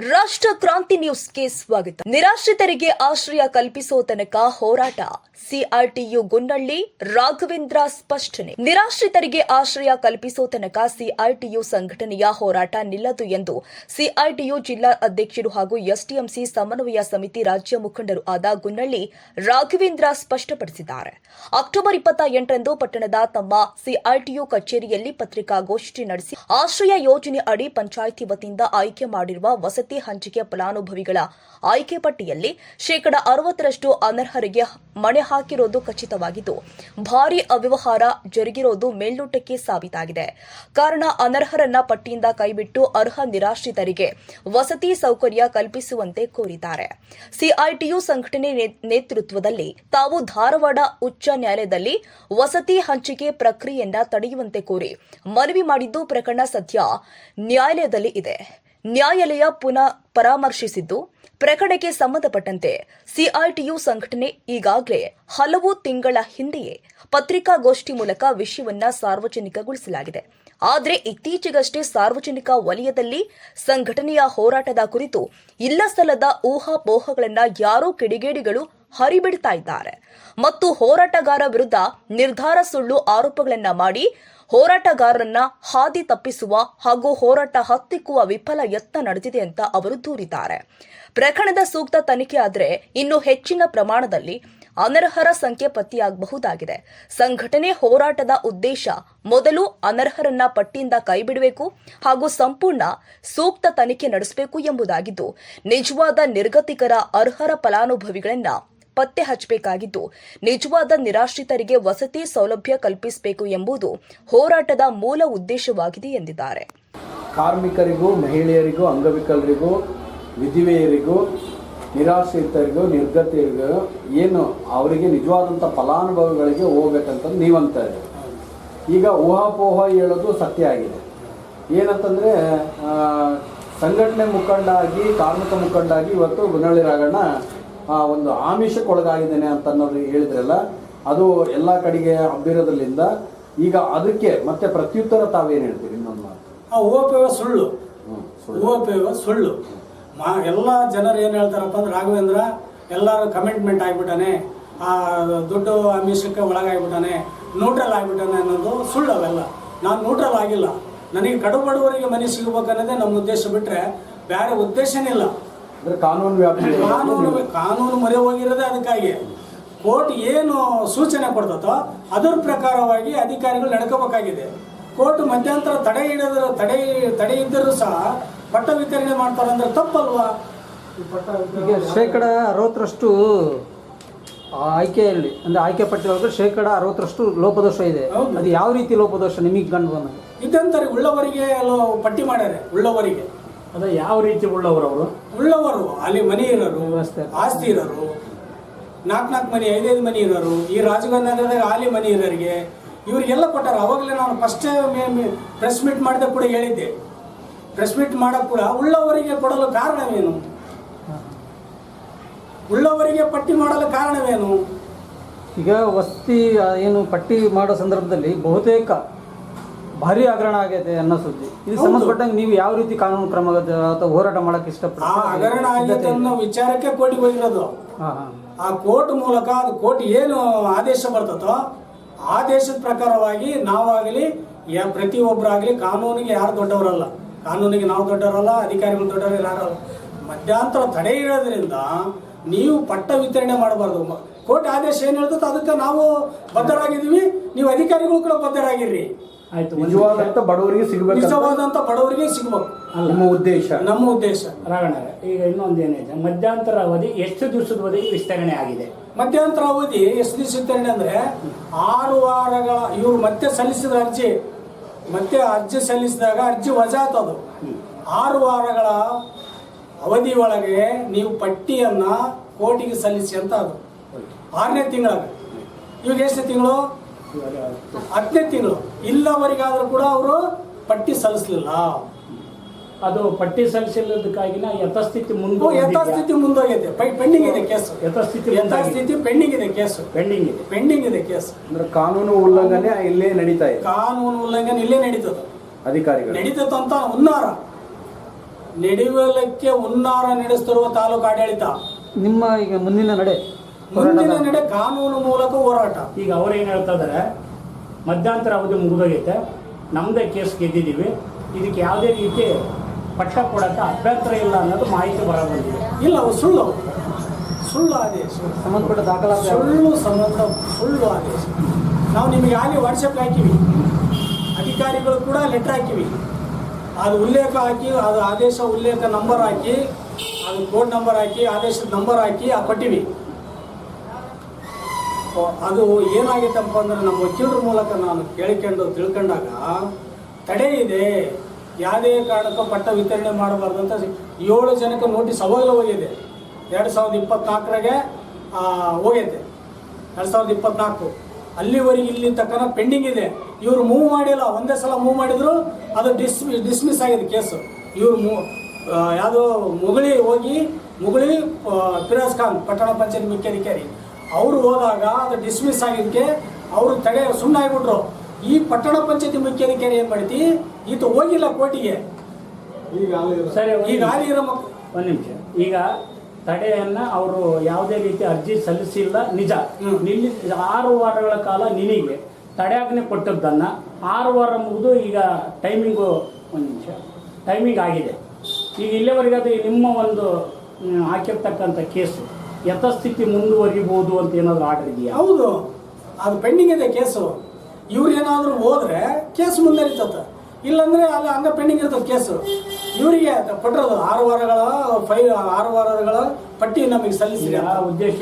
ರಾಷ್ಟ್ರ ಕ್ರಾಂತಿ ನ್ಯೂಸ್ಗೆ ಸ್ವಾಗತ. ನಿರಾಶ್ರಿತರಿಗೆ ಆಶ್ರಯ ಕಲ್ಪಿಸೋ ತನಕ ಹೋರಾಟ. ಸಿಆರ್ಟಿಯು ಗುನ್ನಳ್ಳಿ ರಾಘವೇಂದ್ರ ಸ್ಪಷ್ಟನೆ. ನಿರಾಶ್ರಿತರಿಗೆ ಆಶ್ರಯ ಕಲ್ಪಿಸೋ ತನಕ ಸಿಆರ್ಟಿಯು ಸಂಘಟನೆಯ ಹೋರಾಟ ನಿಲ್ಲದು ಎಂದು ಸಿಆರ್ಟಿಯು ಜಿಲ್ಲಾ ಅಧ್ಯಕ್ಷರು ಹಾಗೂ ಎಸ್ಟಿಎಂಸಿ ಸಮನ್ವಯ ಸಮಿತಿ ರಾಜ್ಯ ಮುಖಂಡರು ಆದ ಗುನ್ನಳ್ಳಿ ರಾಘವೇಂದ್ರ ಸ್ಪಷ್ಟಪಡಿಸಿದ್ದಾರೆ. ಅಕ್ಟೋಬರ್ ಇಪ್ಪತ್ತ ಎಂಟರಂದು ಪಟ್ಟಣದ ತಮ್ಮ ಸಿಆರ್ಟಿಯು ಕಚೇರಿಯಲ್ಲಿ ಪತ್ರಿಕಾಗೋಷ್ಠಿ ನಡೆಸಿ ಆಶ್ರಯ ಯೋಜನೆ ಅಡಿ ಪಂಚಾಯಿತಿ ವತಿಯಿಂದ ಆಯ್ಕೆ ಮಾಡಿರುವ ವಸತಿ ಹಂಚಿಕೆ ಫಲಾನುಭವಿಗಳ ಆಯ್ಕೆ ಪಟ್ಟಿಯಲ್ಲಿ ಶೇಕಡ ಅರವತ್ತರಷ್ಟು ಅನರ್ಹರಿಗೆ ಮಣೆ ಹಾಕಿರೋದು ಖಚಿತವಾಗಿದ್ದು, ಭಾರೀ ಅವ್ಯವಹಾರ ಜರುಗಿರೋದು ಮೇಲ್ನೋಟಕ್ಕೆ ಸಾಬೀತಾಗಿದೆ. ಕಾರಣ, ಅನರ್ಹರನ್ನ ಪಟ್ಟಿಯಿಂದ ಕೈಬಿಟ್ಟು ಅರ್ಹ ನಿರಾಶ್ರಿತರಿಗೆ ವಸತಿ ಸೌಕರ್ಯ ಕಲ್ಪಿಸುವಂತೆ ಕೋರಿದ್ದಾರೆ. ಸಿಐಟಿಯು ಸಂಘಟನೆ ನೇತೃತ್ವದಲ್ಲಿ ತಾವು ಧಾರವಾಡ ಉಚ್ಚ ನ್ಯಾಯಾಲಯದಲ್ಲಿ ವಸತಿ ಹಂಚಿಕೆ ಪ್ರಕ್ರಿಯೆಯನ್ನ ತಡೆಯುವಂತೆ ಕೋರಿ ಮನವಿ ಮಾಡಿದ್ದು ಪ್ರಕರಣ ಸದ್ಯ ನ್ಯಾಯಾಲಯದಲ್ಲಿ ಇದೆ. ನ್ಯಾಯಾಲಯ ಪುನಃ ಪರಾಮರ್ಶಿಸಿದ್ದು, ಪ್ರಕರಣಕ್ಕೆ ಸಂಬಂಧಪಟ್ಟಂತೆ ಸಿಐಟಿಯು ಸಂಘಟನೆ ಈಗಾಗಲೇ ಹಲವು ತಿಂಗಳ ಹಿಂದೆಯೇ ಪತ್ರಿಕಾಗೋಷ್ಠಿ ಮೂಲಕ ವಿಷಯವನ್ನ ಸಾರ್ವಜನಿಕಗೊಳಿಸಲಾಗಿದೆ. ಆದರೆ ಇತ್ತೀಚೆಗಷ್ಟೇ ಸಾರ್ವಜನಿಕ ವಲಯದಲ್ಲಿ ಸಂಘಟನೆಯ ಹೋರಾಟದ ಕುರಿತು ಇಲ್ಲ ಸಲ್ಲದ ಊಹಾಪೋಹಗಳನ್ನ ಯಾರೋ ಕಿಡಿಗೇಡಿಗಳು ಹರಿಬಿಡ್ತಾ ಇದ್ದಾರೆ. ಮತ್ತು ಹೋರಾಟಗಾರ ವಿರುದ್ಧ ನಿರ್ಧಾರ ಸುಳ್ಳು ಆರೋಪಗಳನ್ನ ಮಾಡಿ ಹೋರಾಟಗಾರರನ್ನ ಹಾದಿ ತಪ್ಪಿಸುವ ಹಾಗೂ ಹೋರಾಟ ಹತ್ತಿಕ್ಕುವ ವಿಫಲ ಯತ್ನ ನಡೆದಿದೆ ಅಂತ ಅವರು ದೂರಿದ್ದಾರೆ. ಪ್ರಕರಣದ ಸೂಕ್ತ ತನಿಖೆ ಆದರೆ ಇನ್ನು ಹೆಚ್ಚಿನ ಪ್ರಮಾಣದಲ್ಲಿ ಅನರ್ಹರ ಸಂಖ್ಯೆ ಪತ್ತೆಯಾಗಬಹುದಾಗಿದೆ. ಸಂಘಟನೆ ಹೋರಾಟದ ಉದ್ದೇಶ ಮೊದಲು ಅನರ್ಹರನ್ನ ಪಟ್ಟಿಯಿಂದ ಕೈಬಿಡಬೇಕು ಹಾಗೂ ಸಂಪೂರ್ಣ ಸೂಕ್ತ ತನಿಖೆ ನಡೆಸಬೇಕು ಎಂಬುದಾಗಿದ್ದು, ನಿಜವಾದ ನಿರ್ಗತಿಕರ ಅರ್ಹರ ಫಲಾನುಭವಿಗಳನ್ನ ಪತ್ತೆ ಹಚ್ಚಬೇಕಾಗಿದ್ದು ನಿಜವಾದ ನಿರಾಶ್ರಿತರಿಗೆ ವಸತಿ ಸೌಲಭ್ಯ ಕಲ್ಪಿಸಬೇಕು ಎಂಬುದು ಹೋರಾಟದ ಮೂಲ ಉದ್ದೇಶವಾಗಿದೆ ಎಂದಿದ್ದಾರೆ ಕಾರ್ಮಿಕರಿಗೂ ಮಹಿಳೆಯರಿಗೂ ಅಂಗವಿಕಲರಿಗೂ ವಿಧಿವೆಯರಿಗೂ ನಿರಾಶ್ರಿತರಿಗೂ ನಿರ್ಗತಿಯರಿಗೂ ಏನು ಅವರಿಗೆ ನಿಜವಾದಂಥ ಫಲಾನುಭವಿಗಳಿಗೆ ಹೋಗಬೇಕಂತ ನೀವಂತ ಇದ್ದೀರಿ. ಈಗ ಊಹಾಪೋಹ ಹೇಳೋದು ಸತ್ಯ ಆಗಿದೆ ಏನಂತಂದರೆ ಸಂಘಟನೆ ಮುಖಂಡ ಆಗಿ ಕಾರ್ಮಿಕ ಮುಖಂಡ ಆಗಿ ಇವತ್ತು ಗುನಳ್ಳಿ ರಾಗಣ್ಣ ಆ, ಒಂದು ಆಮಿಷಕ್ಕೆ ಒಳಗಾಗಿದ್ದೇನೆ ಅಂತ ಅನ್ನೋದು ಹೇಳಿದ್ರಲ್ಲ ಅದು ಎಲ್ಲ ಕಡೆಗೆ ಹಬ್ಬಿರೋದ್ರಿಂದ ಈಗ ಅದಕ್ಕೆ ಮತ್ತೆ ಪ್ರತ್ಯುತ್ತರ ತಾವೇನು ಹೇಳ್ತೀರಿ ಇನ್ನೊಂದು ಮಾತು? ಆ ಓಪೇವ ಸುಳ್ಳು. ಓಪೇವ ಸುಳ್ಳು. ಮಾ ಎಲ್ಲ ಜನರು ಏನು ಹೇಳ್ತಾರಪ್ಪ ಅಂದ್ರೆ ರಾಘವೇಂದ್ರ ಎಲ್ಲರೂ ಕಮಿಟ್ಮೆಂಟ್ ಆಗಿಬಿಟ್ಟಾನೆ ಆ ದುಡ್ಡು ಆಮಿಷಕ್ಕೆ ಒಳಗಾಗ್ಬಿಟ್ಟಾನೆ ನ್ಯೂಟ್ರಲ್ ಆಗಿಬಿಟ್ಟಾನೆ ಅನ್ನೋದು ಸುಳ್ಳು ಅವೆಲ್ಲ. ನಾನು ನ್ಯೂಟ್ರಲ್ ಆಗಿಲ್ಲ. ನನಗೆ ಕಡು ಬಡವರಿಗೆ ಮನೆ ಸಿಗಬೇಕನ್ನೋದೇ ನಮ್ಮ ಉದ್ದೇಶ ಬಿಟ್ಟರೆ ಬೇರೆ ಉದ್ದೇಶನೇ ಇಲ್ಲ. ಕಾನೂನು ವ್ಯಾಪ್ತಿ ಕಾನೂನು ಕಾನೂನು ಮೊರೆ ಹೋಗಿರೋದೇ ಅದಕ್ಕಾಗಿ. ಕೋರ್ಟ್ ಏನು ಸೂಚನೆ ಕೊಡ್ತತೋ ಅದರ ಪ್ರಕಾರವಾಗಿ ಅಧಿಕಾರಿಗಳು ನಡ್ಕೋಬೇಕಾಗಿದೆ. ಕೋರ್ಟ್ ಮಧ್ಯಂತರ ತಡೆ ಹಿಡಿದ್ರ ತಡೆ ತಡೆ ಇದ್ದರೂ ಸಹ ಪಟ್ಟ ವಿತರಣೆ ಮಾಡ್ತಾರೆ ಅಂದ್ರೆ ತಪ್ಪಲ್ವಾ? ಈಗ ಶೇಕಡ ಅರವತ್ತರಷ್ಟು ಆ ಆಯ್ಕೆಯಲ್ಲಿ ಅಂದರೆ ಆಯ್ಕೆ ಪಟ್ಟಿಯೊಳಗೆ ಶೇಕಡ ಅರವತ್ತರಷ್ಟು ಲೋಪದೋಷ ಇದೆ. ಹೌದು. ಅದು ಯಾವ ರೀತಿ ಲೋಪದೋಷ? ನಿಮಗೆ ಕಂಡು ಬಂದ ಇದ್ದಂತಾರೆ ಉಳ್ಳವರಿಗೆ ಪಟ್ಟಿ ಮಾಡ್ಯಾರೆ ಉಳ್ಳವರಿಗೆ. ಅದ ಯಾವ ರೀತಿ ಉಳ್ಳವರು ಅವರು? ಉಳ್ಳವರು ಅಲ್ಲಿ ಮನೆ ಇರೋರು. ಆಸ್ತಿ ಇರೋರು ನಾಲ್ಕು ನಾಲ್ಕು ಮನೆ ಐದೈದು ಮನೆ ಇರೋರು ಈ ರಾಜಗಂಧ ಆಲಿ ಮನೆ ಇರೋರಿಗೆ ಇವರಿಗೆಲ್ಲ ಕೊಟ್ಟಾರ. ಅವಾಗಲೇ ನಾನು ಫಸ್ಟ್ ಪ್ರೆಸ್ ಮೀಟ್ ಮಾಡಿದಾಗ ಕೂಡ ಹೇಳಿದ್ದೆ. ಪ್ರೆಸ್ ಮೀಟ್ ಮಾಡೋಕ್ಕೆ ಕೂಡ ಉಳ್ಳವರಿಗೆ ಕೊಡಲು ಕಾರಣವೇನು? ಉಳ್ಳವರಿಗೆ ಪಟ್ಟಿ ಮಾಡಲು ಕಾರಣವೇನು? ಈಗ ವಸತಿ ಏನು ಪಟ್ಟಿ ಮಾಡೋ ಸಂದರ್ಭದಲ್ಲಿ ಬಹುತೇಕ ಭಾರಿ ಹಗರಣ ಆಗೈತೆ ಅನ್ನೋ ಸುದ್ದಿ. ಇದು ಸಂಬಂಧಪಟ್ಟಂಗೆ ನೀವು ಯಾವ ರೀತಿ ಕಾನೂನು ಕ್ರಮ ಅಥವಾ ಹೋರಾಟ ಮಾಡಕ್ಕೆ ಆ ಇಷ್ಟಪಡ್ತೀರಾ ಹಗರಣ ಆಗೈತೆ ಅನ್ನೋ ವಿಚಾರಕ್ಕೆ ಕೋರ್ಟಿಗೆ ಹೋಗಿರೋದು. ಹಾಂ ಹಾಂ. ಆ ಕೋರ್ಟ್ ಮೂಲಕ ಅದು ಕೋರ್ಟ್ ಏನು ಆದೇಶ ಬರ್ತದೋ ಆದೇಶದ ಪ್ರಕಾರವಾಗಿ ನಾವಾಗಲಿ ಯಾ ಪ್ರತಿಯೊಬ್ಬರಾಗಲಿ ಕಾನೂನಿಗೆ ಯಾರು ದೊಡ್ಡವರಲ್ಲ. ಕಾನೂನಿಗೆ ನಾವು ದೊಡ್ಡವರಲ್ಲ ಅಧಿಕಾರಿಗಳು ದೊಡ್ಡವರು ಯಾರಲ್ಲ ಮಧ್ಯಾಂತರ ತಡೆ ಇರೋದ್ರಿಂದ ನೀವು ಪಟ್ಟ ವಿತರಣೆ ಮಾಡಬಾರ್ದು. ಕೋರ್ಟ್ ಆದೇಶ ಏನು ಹೇಳ್ತದೆ ಅದಕ್ಕೆ ನಾವು ಬದ್ಧರಾಗಿದ್ದೀವಿ. ನೀವು ಅಧಿಕಾರಿಗಳು ಕೂಡ ಬದ್ಧರಾಗಿರ್ರಿ. ಆಯ್ತು ಒಂದು ನಿಜವಾದಂತ ಬಡವರಿಗೆ ಸಿಗಬೇಕು ನಿಜವಾದಂಥ ಬಡವರಿಗೆ ಸಿಗ್ಬೇಕು. ನಮ್ಮ ಉದ್ದೇಶ? ನಮ್ಮ ಉದ್ದೇಶ. ರಾಗಣ್ಣ ಈಗ ಇನ್ನೊಂದು ಏನಿದೆ ಮಧ್ಯಂತರ ಅವಧಿ ಎಷ್ಟು ದಿವಸದವರೆಗೆ ವಿಸ್ತರಣೆ ಆಗಿದೆ? ಮಧ್ಯಂತರ ಅವಧಿ ಎಷ್ಟು ದಿವಸ ವಿಸ್ತರಣೆ ಅಂದ್ರೆ ಆರು ವಾರಗಳ ಇವರು ಮತ್ತೆ ಸಲ್ಲಿಸಿದ ಅರ್ಜಿ ಮತ್ತೆ ಅರ್ಜಿ ಸಲ್ಲಿಸಿದಾಗ ಅರ್ಜಿ ವಜಾತ್ ಅದು. ಆರು ವಾರಗಳ ಅವಧಿ ಒಳಗೆ ನೀವು ಪಟ್ಟಿಯನ್ನ ಕೋರ್ಟಿಗೆ ಸಲ್ಲಿಸಿ ಅಂತ ಅದು. ಆರನೇ ತಿಂಗಳ ಇವಾಗ ಎಷ್ಟು ತಿಂಗಳು? ಹತ್ತನೇ ತಿಂಗಳು. ಇಲ್ಲವರಿಗಾದ್ರೂ ಕೂಡ ಅವರು ಪಟ್ಟಿ ಸಲ್ಲಿಸಲಿಲ್ಲ. ಅದು ಪಟ್ಟಿ ಸಲ್ಲಿಸಿಲ್ಲದಕ್ಕಾಗಿನ ಯಥಾಸ್ಥಿತಿ ಮುಂದೆ ಯಥಾಸ್ಥಿತಿ ಮುಂದೋಗಿದೆ. ಪೆಂಡಿಂಗ್ ಇದೆ ಕೇಸು. ಯಥಾಸ್ಥಿತಿ ಯಥಾಸ್ಥಿತಿ ಪೆಂಡಿಂಗ್ ಇದೆ ಕೇಸು. ಪೆಂಡಿಂಗ್ ಇದೆ. ಪೆಂಡಿಂಗ್ ಇದೆ ಕೇಸು. ಅಂದ್ರೆ ಕಾನೂನು ಉಲ್ಲಂಘನೆ ಇಲ್ಲೇ ನಡೀತಾ ಇದೆ. ಕಾನೂನು ಉಲ್ಲಂಘನೆ ಇಲ್ಲೇ ನಡೀತದ. ಅಧಿಕಾರಿಗಳು. ನಡೀತದ ಅಂತ ಹುನ್ನಾರ. ನಡೆಯಲಿಕ್ಕೆ ಹುನ್ನಾರ ನಡೆಸ್ತಿರುವ ತಾಲೂಕು ಆಡಳಿತ. ನಿಮ್ಮ ಈಗ ಮುಂದಿನ ನಡೆ ಮುಂದಿನ ನಡೆ ಕಾನೂನು ಮೂಲಕ ಹೋರಾಟ. ಈಗ ಅವ್ರು ಏನು ಹೇಳ್ತಾ ಇದಾರೆ? ಮಧ್ಯಂತರ ಅವಧಿ ಮುಗಿದೋಗೈತೆ. ನಮ್ಮದೇ ಕೇಸ್ ಗೆದ್ದಿದ್ದೀವಿ. ಇದಕ್ಕೆ ಯಾವುದೇ ರೀತಿ ಪಟ್ಟ ಕೊಡೋಕ್ಕೆ ಅಭ್ಯಂತರ ಇಲ್ಲ ಅನ್ನೋದು ಮಾಹಿತಿ ಬರ ಬಂದಿದೆ ಇಲ್ಲ ಅವು ಸುಳ್ಳು ಸುಳ್ಳು ಆದೇಶ ಸಂಬಂಧಪಟ್ಟ ದಾಖಲಾತಿ ಸುಳ್ಳು ಸಂಬಂಧ ಸುಳ್ಳು ಆದೇಶ ನಾವು ನಿಮಗೆ ಆಗಲಿ ವಾಟ್ಸಪ್ ಹಾಕಿವಿ. ಅಧಿಕಾರಿಗಳು ಕೂಡ ಲೆಟ್ರ್ ಹಾಕಿವಿ. ಅದು ಉಲ್ಲೇಖ ಹಾಕಿ ಅದು ಆದೇಶ ಉಲ್ಲೇಖ ನಂಬರ್ ಹಾಕಿ ಅದು ಕೋಡ್ ನಂಬರ್ ಹಾಕಿ ಆದೇಶದ ನಂಬರ್ ಹಾಕಿ ಆ ಕೊಟ್ಟಿವಿ ಅದು ಏನಾಗಿತ್ತಪ್ಪ ಅಂದ್ರೆ ನಮ್ಮ ವಕೀಲರ ಮೂಲಕ ನಾನು ಕೇಳಿಕೊಂಡು ತಿಳ್ಕೊಂಡಾಗ ತಡೆ ಇದೆ. ಯಾವುದೇ ಕಾರಣಕ್ಕೂ ಪಟ್ಟ ವಿತರಣೆ ಮಾಡಬಾರ್ದು ಅಂತ ಏಳು ಜನಕ್ಕೆ ನೋಟಿಸ್ ಅವಾಗಲೇ ಹೋಗಿದೆ. ಎರಡು ಸಾವಿರದ ಇಪ್ಪತ್ನಾಲ್ಕರಾಗೆ ಹೋಗೈತೆ. ಎರಡು ಸಾವಿರದ ಇಪ್ಪತ್ನಾಲ್ಕು. ಅಲ್ಲಿವರೆಗೆ ಇಲ್ಲಿ ತಕ್ಕನ ಪೆಂಡಿಂಗ್ ಇದೆ. ಇವರು ಮೂವ್ ಮಾಡಿಲ್ಲ. ಒಂದೇ ಸಲ ಮೂವ್ ಮಾಡಿದ್ರು, ಅದು ಡಿಸ್, ಡಿಸ್ಮಿಸ್ ಆಗಿದೆ ಕೇಸು. ಇವರು ಮೂ ಯಾವುದೋ ಮುಗುಳಿ ಹೋಗಿ, ಮುಗುಳಿ ಫಿರೋಜ್ ಖಾನ್, ಪಟ್ಟಣ ಪಂಚಾಯತ್ ಮುಖ್ಯಾಧಿಕಾರಿ. ಅವರು ಹೋದಾಗ ಅದು ಡಿಸ್ಮಿಸ್ ಆಗಿದ್ದಕ್ಕೆ ಅವರು ತಡೆ ಸುಮ್ಮನೆ ಆಗಿಬಿಟ್ರು. ಈ ಪಟ್ಟಣ ಪಂಚಾಯತಿ ಮುಖ್ಯಾಧಿಕಾರಿ ಏನು ಮಾಡ್ತಿ? ಈತ ಹೋಗಿಲ್ಲ ಕೋರ್ಟಿಗೆ. ಸರಿ ಈಗ. ಹಾಲಿ ಇರೋ ಮಕ್ ಒಂದು ನಿಮಿಷ. ಈಗ ತಡೆಯನ್ನ ಅವರು ಯಾವುದೇ ರೀತಿ ಅರ್ಜಿ ಸಲ್ಲಿಸಿಲ್ಲ ನಿಜ. ನಿಲ್ಲಿ ಆರು ವಾರಗಳ ಕಾಲ ನಿನಗೆ ತಡೆಯಾಜ್ಞೆ ಕೊಟ್ಟದ್ದನ್ನ ಆರು ವಾರ ಮುಗಿದು ಈಗ ಟೈಮಿಂಗು ಒಂದು ನಿಮಿಷ. ಟೈಮಿಂಗ್ ಆಗಿದೆ. ಈಗ ಇಲ್ಲಿವರೆಗೆ ಅದು ನಿಮ್ಮ ಒಂದು ಹಾಕಿರ್ತಕ್ಕಂಥ ಕೇಸು. ಯಥಾಸ್ಥಿತಿ ಮುಂದುವರಿಬಹುದು ಅಂತ ಏನಾದರೂ ಆರ್ಡರ್ ಇದೆಯಾ? ಹೌದು. ಅದು ಪೆಂಡಿಂಗ್ ಇದೆ ಕೇಸು. ಇವ್ರು ಏನಾದರೂ ಹೋದ್ರೆ ಕೇಸ್ ಮುಂದುವರಿತದ ಇಲ್ಲಾಂದ್ರೆ ಅಲ್ಲಿ ಹಂಗ ಪೆಂಡಿಂಗ್ ಇರ್ತದೆ ಕೇಸು. ಇವರಿಗೆ ಕೊಟ್ಟಿರೋದು ಆರು ವಾರಗಳ ಫೈ ಆರು ವಾರಗಳ ಪಟ್ಟಿ ನಮಗೆ ಸಲ್ಲಿಸಿದೆ ಆ ಉದ್ದೇಶ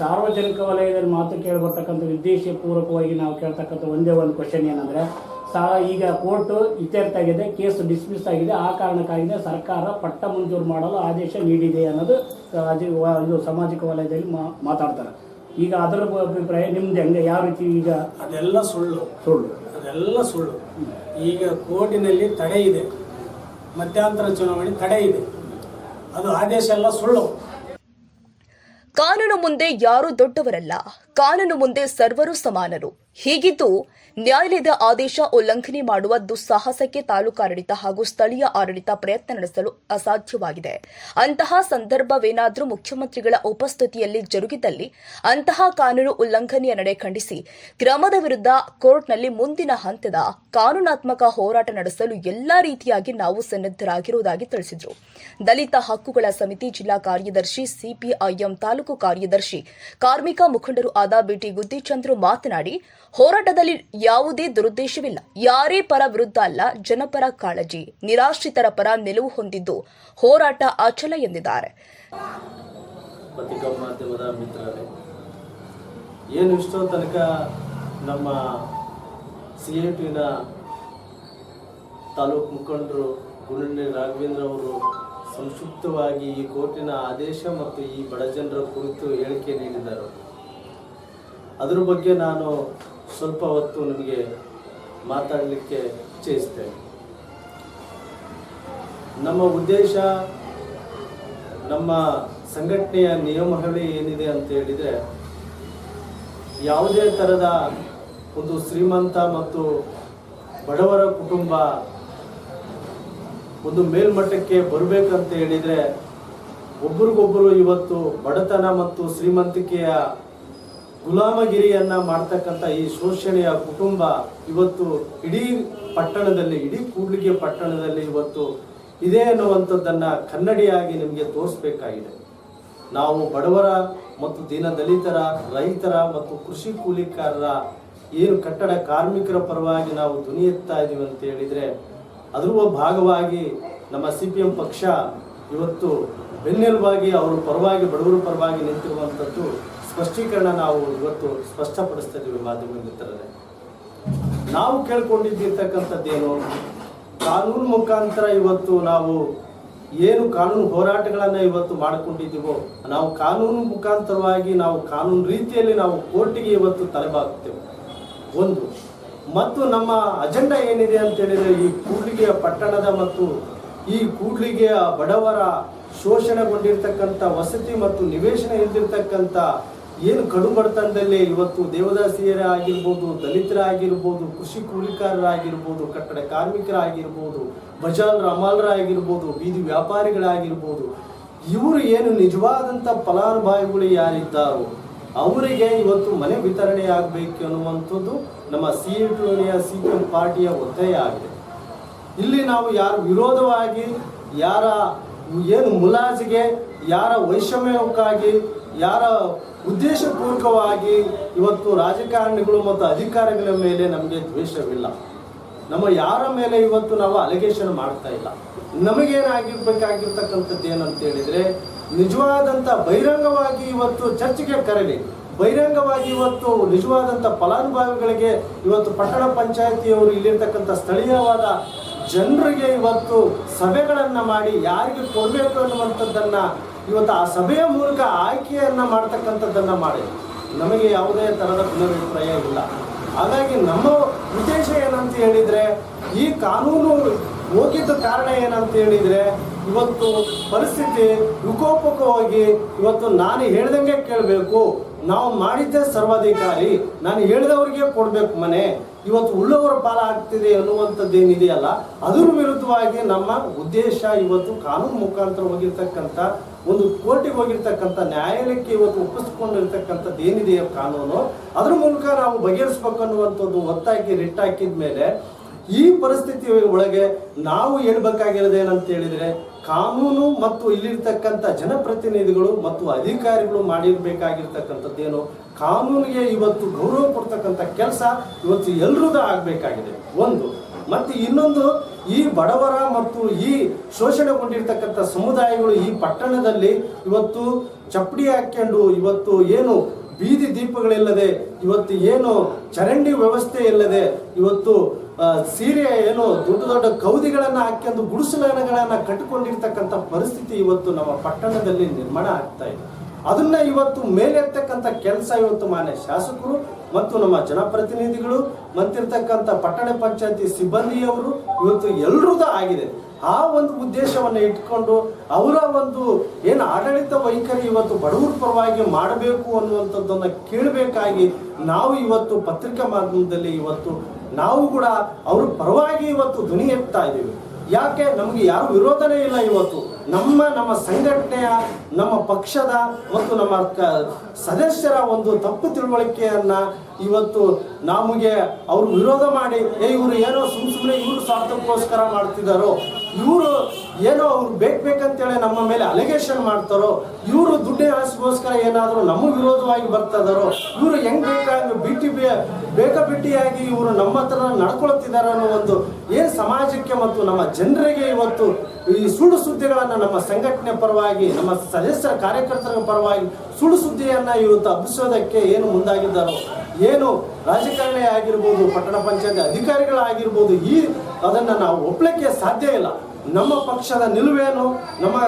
ಸಾರ್ವಜನಿಕ ವಲಯದಲ್ಲಿ ಮಾತು ಕೇಳಬರ್ತಕ್ಕಂಥ ಉದ್ದೇಶ ಪೂರ್ವಕವಾಗಿ ನಾವು ಕೇಳ್ತಕ್ಕಂಥ ಒಂದೇ ಒಂದು ಕ್ವಶನ್ ಏನಂದ್ರೆ ಸಾ ಈಗ ಕೋರ್ಟ್ ಇತ್ಯರ್ಥ ಆಗಿದೆ ಕೇಸ್ ಡಿಸ್ಮಿಸ್ ಆಗಿದೆ. ಆ ಕಾರಣಕ್ಕಾಗಿದೆ ಸರ್ಕಾರ ಪಟ್ಟ ಮಂಜೂರು ಮಾಡಲು ಆದೇಶ ನೀಡಿದೆ ಅನ್ನೋದು ಒಂದು ವ- ಇದು ಸಾಮಾಜಿಕ ವಲಯದಲ್ಲಿ ಮಾ- ಮಾತಾಡ್ತಾರೆ. ಈಗ ಅದರ ಅಭಿಪ್ರಾಯ ನಿಮ್ದು ಹೆಂಗೆ? ಯಾವ ರೀತಿ ಈಗ? ಅದೆಲ್ಲ ಸುಳ್ಳು. ಸುಳ್ಳು. ಅದೆಲ್ಲ ಸುಳ್ಳು. ಈಗ ಕೋರ್ಟಿನಲ್ಲಿ ತಡೆ ಇದೆ. ಮಧ್ಯಂತರ ಚುನಾವಣೆ ತಡೆ ಇದೆ. ಅದು ಆದೇಶ ಎಲ್ಲ ಸುಳ್ಳು. ಕಾನೂನು ಮುಂದೆ ಯಾರೂ ದೊಡ್ಡವರಲ್ಲ. ಕಾನೂನು ಮುಂದೆ ಸರ್ವರು ಸಮಾನರು. ಹೀಗಿದ್ದು, ನ್ಯಾಯಾಲಯದ ಆದೇಶ ಉಲ್ಲಂಘನೆ ಮಾಡುವ ದುಸ್ಸಾಹಸಕ್ಕೆ ತಾಲೂಕಾಡಳಿತ ಹಾಗೂ ಸ್ಥಳೀಯ ಆಡಳಿತ ಪ್ರಯತ್ನ ನಡೆಸಲು ಅಸಾಧ್ಯವಾಗಿದೆ. ಅಂತಹ ಸಂದರ್ಭವೇನಾದರೂ ಮುಖ್ಯಮಂತ್ರಿಗಳ ಉಪಸ್ಥಿತಿಯಲ್ಲಿ ಜರುಗಿದಲ್ಲಿ ಅಂತಹ ಕಾನೂನು ಉಲ್ಲಂಘನೆಯ ನಡೆ ಖಂಡಿಸಿ ಕ್ರಮದ ವಿರುದ್ಧ ಕೋರ್ಟ್ನಲ್ಲಿ ಮುಂದಿನ ಹಂತದ ಕಾನೂನಾತ್ಮಕ ಹೋರಾಟ ನಡೆಸಲು ಎಲ್ಲಾ ರೀತಿಯಾಗಿ ನಾವು ಸನ್ನದ್ಧರಾಗಿರುವುದಾಗಿ ತಿಳಿಸಿದರು. ದಲಿತ ಹಕ್ಕುಗಳ ಸಮಿತಿ ಜಿಲ್ಲಾ ಕಾರ್ಯದರ್ಶಿ, ಸಿಪಿಐಎಂ ತಾಲೂಕು ಕಾರ್ಯದರ್ಶಿ, ಕಾರ್ಮಿಕ ಮುಖಂಡರು ಆದ ಬಿಟಿ ಗುದ್ದಿಚಂದ್ರು ಮಾತನಾಡಿ ಹೋರಾಟದಲ್ಲಿ ಯಾವುದೇ ದುರುದ್ದೇಶವಿಲ್ಲ. ಯಾರೇ ಪರ ವಿರುದ್ಧ ಅಲ್ಲ, ಜನಪರ ಕಾಳಜಿ, ನಿರಾಶ್ರಿತರ ಪರ ನಿಲುವು ಹೊಂದಿದ್ದು ಹೋರಾಟ ಅಚಲ ಎಂದಿದ್ದಾರೆ. ಏನು ಇಷ್ಟೋ ತನಕ ನಮ್ಮ ಸಿ ಎ ತಾಲೂಕು ಮುಖಂಡರು ಗುರುಳ್ಳಿ ರಾಘವೇಂದ್ರ ಅವರು ಸಂಕ್ಷಿಪ್ತವಾಗಿ ಈ ಕೋರ್ಟಿನ ಆದೇಶ ಮತ್ತು ಈ ಬಡಜನರ ಕುರಿತು ಹೇಳಿಕೆ ನೀಡಿದ್ದಾರೆ ಅದರ ಬಗ್ಗೆ ನಾನು ಸ್ವಲ್ಪ ಹೊತ್ತು ನಿಮಗೆ ಮಾತಾಡಲಿಕ್ಕೆ ಇಚ್ಛಿಸ್ತೇನೆ. ನಮ್ಮ ಉದ್ದೇಶ ನಮ್ಮ ಸಂಘಟನೆಯ ನಿಯಮಗಳು ಏನಿದೆ ಅಂತ ಹೇಳಿದರೆ, ಯಾವುದೇ ಥರದ ಒಂದು ಶ್ರೀಮಂತ ಮತ್ತು ಬಡವರ ಕುಟುಂಬ ಒಂದು ಮೇಲ್ಮಟ್ಟಕ್ಕೆ ಬರಬೇಕಂತ ಹೇಳಿದರೆ ಒಬ್ರಿಗೊಬ್ಬರು ಇವತ್ತು ಬಡತನ ಮತ್ತು ಶ್ರೀಮಂತಿಕೆಯ ಗುಲಾಮಗಿರಿಯನ್ನ ಮಾಡ್ತಕ್ಕಂಥ ಈ ಶೋಷಣೆಯ ಕುಟುಂಬ ಇವತ್ತು ಇಡೀ ಪಟ್ಟಣದಲ್ಲಿ, ಇಡೀ ಕೂಡ್ಲಿಗೆ ಪಟ್ಟಣದಲ್ಲಿ ಇವತ್ತು ಇದೆ ಅನ್ನುವಂಥದ್ದನ್ನು ಕನ್ನಡಿಯಾಗಿ ನಿಮಗೆ ತೋರಿಸ್ಬೇಕಾಗಿದೆ. ನಾವು ಬಡವರ ಮತ್ತು ದೀನ ದಲಿತರ, ರೈತರ ಮತ್ತು ಕೃಷಿ ಕೂಲಿಕಾರರ ಏನು ಕಟ್ಟಡ ಕಾರ್ಮಿಕರ ಪರವಾಗಿ ನಾವು ಧ್ವನಿ ಎತ್ತಾ ಇದೀವಿ ಅಂತ ಹೇಳಿದ್ರೆ ಅದರ ಭಾಗವಾಗಿ ನಮ್ಮ ಸಿ ಪಿ ಎಂ ಪಕ್ಷ ಇವತ್ತು ಬೆನ್ನೆಲುಬಾಗಿ ಅವರು ಪರವಾಗಿ, ಬಡವರ ಪರವಾಗಿ ನಿಂತಿರುವಂಥದ್ದು ಸ್ಪಷ್ಟೀಕರಣ ನಾವು ಇವತ್ತು ಸ್ಪಷ್ಟಪಡಿಸ್ತಾ ಇದೀವಿ ಮಾಧ್ಯಮ ಮಿತ್ರರೇ ನಾವು ಕೇಳ್ಕೊಂಡಿದ್ದಿರ್ತಕ್ಕಂಥದ್ದೇನು? ಕಾನೂನು ಮುಖಾಂತರ ಇವತ್ತು ನಾವು ಏನು ಕಾನೂನು ಹೋರಾಟಗಳನ್ನು ಇವತ್ತು ಮಾಡಿಕೊಂಡಿದ್ದೀವೋ, ನಾವು ಕಾನೂನು ಮುಖಾಂತರವಾಗಿ ನಾವು ಕಾನೂನು ರೀತಿಯಲ್ಲಿ ನಾವು ಕೋರ್ಟಿಗೆ ಇವತ್ತು ತಲೆಬಾಗುತ್ತೇವೆ ಒಂದು, ಮತ್ತು ನಮ್ಮ ಅಜೆಂಡಾ ಏನಿದೆ ಅಂತ ಹೇಳಿದ್ರೆ ಈ ಕೂಡ್ಲಿಗೆಯ ಪಟ್ಟಣದ ಮತ್ತು ಈ ಕೂಡ್ಲಿಗೆಯ ಬಡವರ ಶೋಷಣೆಗೊಂಡಿರ್ತಕ್ಕಂಥ ವಸತಿ ಮತ್ತು ನಿವೇಶನ ಇಲ್ದಿರ್ತಕ್ಕಂಥ ಏನು ಕಡು ಬಡತನದಲ್ಲಿ ಇವತ್ತು ದೇವದಾಸಿಯರೇ ಆಗಿರ್ಬೋದು ದಲಿತರಾಗಿರ್ಬೋದು, ಕೃಷಿ ಕೂಲಿಕಾರರಾಗಿರ್ಬೋದು, ಕಟ್ಟಡ ಕಾರ್ಮಿಕರಾಗಿರ್ಬೋದು, ಬಜಾರ್ ಅಮಾಲರಾಗಿರ್ಬೋದು ಬೀದಿ ವ್ಯಾಪಾರಿಗಳಾಗಿರ್ಬೋದು, ಇವರು ಏನು ನಿಜವಾದಂಥ ಫಲಾನುಭವಿಗಳು ಯಾರಿದ್ದಾರೋ ಅವರಿಗೆ ಇವತ್ತು ಮನೆ ವಿತರಣೆ ಆಗಬೇಕು ಅನ್ನುವಂಥದ್ದು ನಮ್ಮ C A C P M ಪಾರ್ಟಿಯ ಒತ್ತಾಯ ಆಗಿದೆ. ಇಲ್ಲಿ ನಾವು ಯಾರು ವಿರೋಧವಾಗಿ, ಯಾರ ಏನು ಮುಲಾಜಿಗೆ, ಯಾರ ವೈಷಮ್ಯಕ್ಕಾಗಿ ಯಾರ ಉದ್ದೇಶಪೂರ್ವಕವಾಗಿ ಇವತ್ತು ರಾಜಕಾರಣಿಗಳು ಮತ್ತು ಅಧಿಕಾರಿಗಳ ಮೇಲೆ ನಮಗೆ ದ್ವೇಷವಿಲ್ಲ. ನಮ್ಮ ಯಾರ ಮೇಲೆ ಇವತ್ತು ನಾವು ಅಲಿಗೇಷನ್ ಮಾಡ್ತಾ ಇಲ್ಲ. ನಮಗೇನಾಗಿರ್ಬೇಕಾಗಿರ್ತಕ್ಕಂಥದ್ದು ಏನಂತ ಹೇಳಿದ್ರೆ, ನಿಜವಾದಂಥ ಬಹಿರಂಗವಾಗಿ ಇವತ್ತು ಚರ್ಚೆಗೆ ಕರೀಲಿ ಬಹಿರಂಗವಾಗಿ ಇವತ್ತು ನಿಜವಾದಂಥ ಫಲಾನುಭವಿಗಳಿಗೆ ಇವತ್ತು ಪಟ್ಟಣ ಪಂಚಾಯತಿಯವರು ಇಲ್ಲಿರ್ತಕ್ಕಂಥ ಸ್ಥಳೀಯವಾದ ಜನರಿಗೆ ಇವತ್ತು ಸಭೆಗಳನ್ನು ಮಾಡಿ ಯಾರಿಗೆ ಕೊಡಬೇಕು ಅನ್ನುವಂಥದ್ದನ್ನ ಇವತ್ತು ಆ ಸಭೆಯ ಮೂಲಕ ಆಯ್ಕೆಯನ್ನು ಮಾಡ್ತಕ್ಕಂಥದ್ದನ್ನು ಮಾಡಿ. ನಮಗೆ ಯಾವುದೇ ಥರದ ಪುನರಭಿಪ್ರಾಯ ಇಲ್ಲ. ಹಾಗಾಗಿ ನಮ್ಮ ಉದ್ದೇಶ ಏನಂತ ಹೇಳಿದ್ರೆ, ಈ ಕಾನೂನು ಹೋಗಿದ್ದ ಕಾರಣ ಏನಂತ ಹೇಳಿದ್ರೆ, ಇವತ್ತು ಪರಿಸ್ಥಿತಿ ವಿಕೋಪಕವಾಗಿ ಇವತ್ತು ನಾನು ಹೇಳ್ದಂಗೆ ಕೇಳಬೇಕು. ನಾವು ಮಾಡಿದ್ದೆ ಸರ್ವಾಧಿಕಾರಿ ನಾನು ಹೇಳಿದವರಿಗೆ ಕೊಡಬೇಕು ಮನೆ. ಇವತ್ತು ಉಳ್ಳವರ ಪಾಲ ಆಗ್ತಿದೆ ಅನ್ನುವಂಥದ್ದು ಏನಿದೆಯಲ್ಲ ಅದರ ವಿರುದ್ಧವಾಗಿ ನಮ್ಮ ಉದ್ದೇಶ ಇವತ್ತು ಕಾನೂನು ಮುಖಾಂತರ ಹೋಗಿರ್ತಕ್ಕಂಥ, ಒಂದು ಕೋರ್ಟಿಗೆ ಹೋಗಿರ್ತಕ್ಕಂಥ, ನ್ಯಾಯಾಲಯಕ್ಕೆ ಇವತ್ತು ಒಪ್ಪಿಸ್ಕೊಂಡಿರ್ತಕ್ಕಂಥದ್ದು ಏನಿದೆ ಕಾನೂನು, ಅದ್ರ ಮೂಲಕ ನಾವು ಬಗೆಹರಿಸ್ಬೇಕು ಅನ್ನುವಂಥದ್ದು ಒತ್ತಾಗಿ ರಿಟ್ ಮೇಲೆ ಈ ಪರಿಸ್ಥಿತಿ ಒಳಗೆ ನಾವು ಹೇಳ್ಬೇಕಾಗಿರೋದೇನಂತ ಹೇಳಿದ್ರೆ ಕಾನೂನು ಮತ್ತು ಇಲ್ಲಿರ್ತಕ್ಕಂಥ ಜನಪ್ರತಿನಿಧಿಗಳು ಮತ್ತು ಅಧಿಕಾರಿಗಳು ಮಾಡಿರ್ಬೇಕಾಗಿರ್ತಕ್ಕಂಥದ್ದೇನು? ಕಾನೂನಿಗೆ ಇವತ್ತು ಗೌರವ ಕೊಡ್ತಕ್ಕಂಥ ಕೆಲಸ ಇವತ್ತು ಎಲ್ರದ್ದು ಆಗಬೇಕಾಗಿದೆ. ಒಂದು, ಮತ್ತು ಇನ್ನೊಂದು, ಈ ಬಡವರ ಮತ್ತು ಈ ಶೋಷಣೆಗೊಂಡಿರ್ತಕ್ಕಂಥ ಸಮುದಾಯಗಳು ಈ ಪಟ್ಟಣದಲ್ಲಿ ಇವತ್ತು ಚಪ್ಪಡಿ ಹಾಕ್ಕೊಂಡು ಇವತ್ತು ಏನು ಬೀದಿ ದೀಪಗಳಿಲ್ಲದೆ, ಇವತ್ತು ಏನು ಚರಂಡಿ ವ್ಯವಸ್ಥೆ ಇಲ್ಲದೆ, ಇವತ್ತು ಸೀರೆ ಏನು ದೊಡ್ಡ ದೊಡ್ಡ ಕೌದಿಗಳನ್ನು ಹಾಕ್ಕೊಂಡು ಗುಡಿಸಲಗಳನ್ನು ಕಟ್ಟಿಕೊಂಡಿರ್ತಕ್ಕಂಥ ಪರಿಸ್ಥಿತಿ ಇವತ್ತು ನಮ್ಮ ಪಟ್ಟಣದಲ್ಲಿ ನಿರ್ಮಾಣ ಆಗ್ತಾ ಇದೆ. ಅದನ್ನ ಇವತ್ತು ಮೇಲೆತ್ತಕ್ಕಂಥ ಕೆಲಸ ಇವತ್ತು ಮಾನ್ಯ ಶಾಸಕರು ಮತ್ತು ನಮ್ಮ ಜನಪ್ರತಿನಿಧಿಗಳು ಮತ್ತಿರ್ತಕ್ಕಂಥ ಪಟ್ಟಣ ಪಂಚಾಯತಿ ಸಿಬ್ಬಂದಿಯವರು ಇವತ್ತು ಎಲ್ರದ್ದು ಆಗಿದೆ. ಆ ಒಂದು ಉದ್ದೇಶವನ್ನು ಇಟ್ಕೊಂಡು ಅವರ ಒಂದು ಏನು ಆಡಳಿತ ವೈಖರಿ ಇವತ್ತು ಬಡವರ ಪರವಾಗಿ ಮಾಡಬೇಕು ಅನ್ನುವಂಥದ್ದನ್ನು ಕೇಳಬೇಕಾಗಿ ನಾವು ಇವತ್ತು ಪತ್ರಿಕಾ ಮಾಧ್ಯಮದಲ್ಲಿ ಇವತ್ತು ನಾವು ಕೂಡ ಅವ್ರ ಪರವಾಗಿ ಇವತ್ತು ಧ್ವನಿ ಎತ್ತಾ ಇದ್ದೀವಿ. ಯಾಕೆ? ನಮಗೆ ಯಾರು ವಿರೋಧನೇ ಇಲ್ಲ ಇವತ್ತು. ನಮ್ಮ ನಮ್ಮ ಸಂಘಟನೆಯ, ನಮ್ಮ ಪಕ್ಷದ ಮತ್ತು ನಮ್ಮ ಸದಸ್ಯರ ಒಂದು ತಪ್ಪು ತಿಳುವಳಿಕೆಯನ್ನ ಇವತ್ತು ನಮಗೆ ಅವರು ವಿರೋಧ ಮಾಡಿ, ಏ, ಇವರು ಏನೋ ಸುಮ್ ಸುಮ್ಮನೆ ಇವರು ಸ್ವಾರ್ಥಕ್ಕೋಸ್ಕರ ಮಾಡ್ತಿದ್ದಾರೋ? ಇವರು ಏನೋ ಅವ್ರು ಬೇಕು ಬೇಕಂತೇಳಿ ನಮ್ಮ ಮೇಲೆ ಅಲಿಗೇಷನ್ ಮಾಡ್ತಾರೋ, ಇವರು ದುಡ್ಡಿನ ಆಸೆಗೋಸ್ಕರ ಏನಾದರೂ ನಮ್ಮ ವಿರೋಧವಾಗಿ ಬರ್ತಾ ಇದಾರೋ ಇವರು ಹೆಂಗ್ ಬೇಕಾದ್ರು ಬಿಟ್ಟಿ ಬೇಕಾಬಿಟ್ಟಿಯಾಗಿ ಇವರು ನಮ್ಮ ಹತ್ರ ನಡ್ಕೊಳ್ತಿದ್ದಾರೆ ಅನ್ನೋ ಒಂದು ಏನು ಸಮಾಜಕ್ಕೆ ಮತ್ತು ನಮ್ಮ ಜನರಿಗೆ ಇವತ್ತು ಈ ಸುಳ್ಳು ಸುದ್ದಿಗಳನ್ನು ನಮ್ಮ ಸಂಘಟನೆ ಪರವಾಗಿ, ನಮ್ಮ ಸದಸ್ಯರ ಕಾರ್ಯಕರ್ತರ ಪರವಾಗಿ ಸುಳ್ಳು ಸುದ್ದಿಯನ್ನು ಇವತ್ತು ಹಬ್ಬಿಸೋದಕ್ಕೆ ಏನು ಮುಂದಾಗಿದ್ದಾರೋ, ಏನು ರಾಜಕಾರಣಿ ಆಗಿರ್ಬೋದು, ಪಟ್ಟಣ ಪಂಚಾಯತ್ ಅಧಿಕಾರಿಗಳಾಗಿರ್ಬೋದು, ಈ ಅದನ್ನ ನಾವು ಒಪ್ಪಲಿಕ್ಕೆ ಸಾಧ್ಯ ಇಲ್ಲ. ನಮ್ಮ ಪಕ್ಷದ ನಿಲುವೇನು, ನಮ್ಮ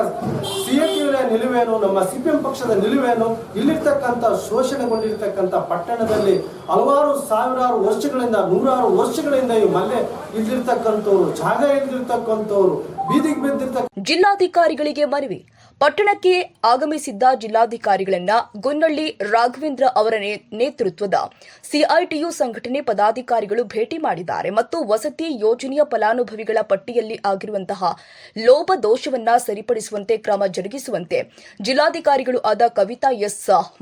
ಸಿ ಎ ನಿಲುವೇನು, ನಮ್ಮ ಸಿ ಪಿ ಎಂ ಪಕ್ಷದ ನಿಲುವೇನು, ಇಲ್ಲಿರ್ತಕ್ಕಂಥ ಶೋಷಣೆಗೊಂಡಿರ್ತಕ್ಕಂಥ ಪಟ್ಟಣದಲ್ಲಿ ಹಲವಾರು ಸಾವಿರಾರು ವರ್ಷಗಳಿಂದ, ನೂರಾರು ವರ್ಷಗಳಿಂದ ಈ ಮಲ್ಲೆ ಇಲ್ಲಿರ್ತಕ್ಕಂಥವ್ರು ಜಾಗ ಇಲ್ದಿರ್ತಕ್ಕಂಥವ್ರು, ಬೀದಿಗೆ ಬಿದ್ದಿರ್ತಕ್ಕ ಜಿಲ್ಲಾಧಿಕಾರಿಗಳಿಗೆ ಮನವಿ. ಪಟ್ಟಣಕ್ಕೆ ಆಗಮಿಸಿದ್ದ ಜಿಲ್ಲಾಧಿಕಾರಿಗಳನ್ನ ಗುನ್ನಳ್ಳಿ ರಾಘವೇಂದ್ರ ಅವರ ನೇತೃತ್ವದ ಸಿಐಟಿಯು ಸಂಘಟನೆ ಪದಾಧಿಕಾರಿಗಳು ಭೇಟಿ ಮಾಡಿದ್ದಾರೆ ಮತ್ತು ವಸತಿ ಯೋಜನೆಯ ಫಲಾನುಭವಿಗಳ ಪಟ್ಟಿಯಲ್ಲಿ ಆಗಿರುವಂತಹ ಲೋಪದೋಷವನ್ನ ಸರಿಪಡಿಸುವಂತೆ ಕ್ರಮ ಜರುಗಿಸುವಂತೆ ಜಿಲ್ಲಾಧಿಕಾರಿಗಳು ಆದ ಕವಿತಾ ಎಸ್.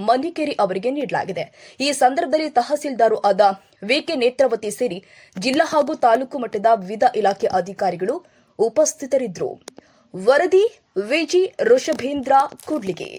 ಮನಿಕೇರಿ ಅವರಿಗೆ ನೀಡಲಾಗಿದೆ. ಈ ಸಂದರ್ಭದಲ್ಲಿ ತಹಸೀಲ್ದಾರು ಆದ ವಿಕೆ ನೇತ್ರಾವತಿ ಸೇರಿ ಜಿಲ್ಲಾ ಹಾಗೂ ತಾಲೂಕು ಮಟ್ಟದ ವಿವಿಧ ಇಲಾಖೆ ಅಧಿಕಾರಿಗಳು ಉಪಸ್ಥಿತರಿದ್ದರು. ವರದಿ ವಿಜಿ ಋಷಭೇಂದ್ರ ಕೂಡ್ಲಿಗೆ